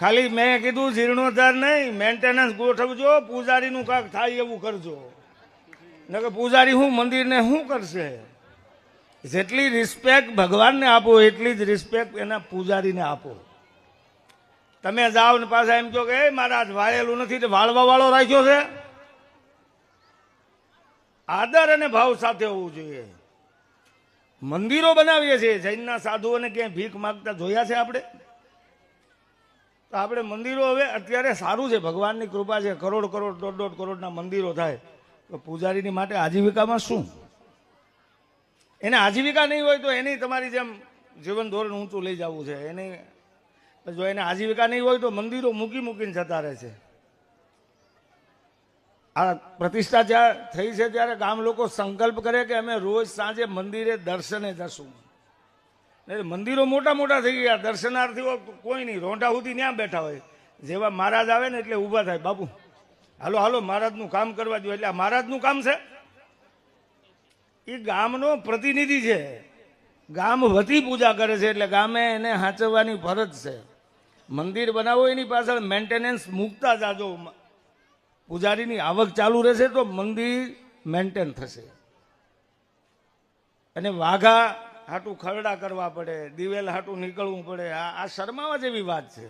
ખાલી મેં કીધું જીર્ણોદ્ધાર નહીં મેન્ટેનન્સ ગોઠવજો પૂજારીનું કાંક થાય એવું કરજો. નકર પૂજારી હું મંદિરને શું કરશે? જેટલી રિસ્પેક્ટ ભગવાનને આપો, એટલી જ રિસ્પેક્ટ એના પૂજારીને આપો. તમે જાઓ ને પાછા એમ કહો કે, "એ, મારા વાળેલું નથી, તો વાળવા વાળો રાખ્યો છે. આદર અને ભાવ સાથે હોવું જોઈએ. મંદિરો બનાવીએ છીએ, જૈનના સાધુઓને ક્યાંય ભીખ માગતા જોયા છે આપણે? તો આપણે મંદિરો હવે અત્યારે સારું છે, ભગવાનની કૃપા છે. કરોડ કરોડ, દોઢ દોઢ કરોડના મંદિરો થાય. તો પૂજારીની માટે આજીવિકામાં શું? એને આજીવિકા નહીં હોય તો એની તમારી જેમ જીવન ધોરણ ઊંચું લઈ જવું છે. એની જો એને આજીવિકા નહીં હોય તો મંદિરો મૂકી મૂકીને જતા રહે છે. આ પ્રતિષ્ઠા જ્યાં થઈ છે, ત્યારે ગામ લોકો સંકલ્પ કરે કે અમે રોજ સાંજે મંદિરે દર્શને જશું. મંદિરો મોટા મોટા થઈ ગયા. દર્શનાર્થીઓ કોઈ નહીં. રોંઢા સુધી ત્યાં બેઠા હોય. જેવા મહારાજ આવે ને એટલે ઊભા થાય. બાપુ, હાલો હાલો, મહારાજનું કામ કરવા જોઈએ એટલે આ મહારાજનું કામ છે? એ ગામનો પ્રતિનિધિ છે. ગામ વતી પૂજા કરે છે એટલે ગામે એને સાચવવાની ફરજ છે. મંદિર બનાવો એની પાછળ મેન્ટેનન્સ મૂકતા જાજો. પૂજારીની આવક ચાલુ રહેશે તો મંદિર મેન્ટેન થશે. અને વાઘા હાટું ખરડા કરવા પડે દિવેલ હાટું નીકળવું પડે. આ આ શરમાવા જેવી વાત છે.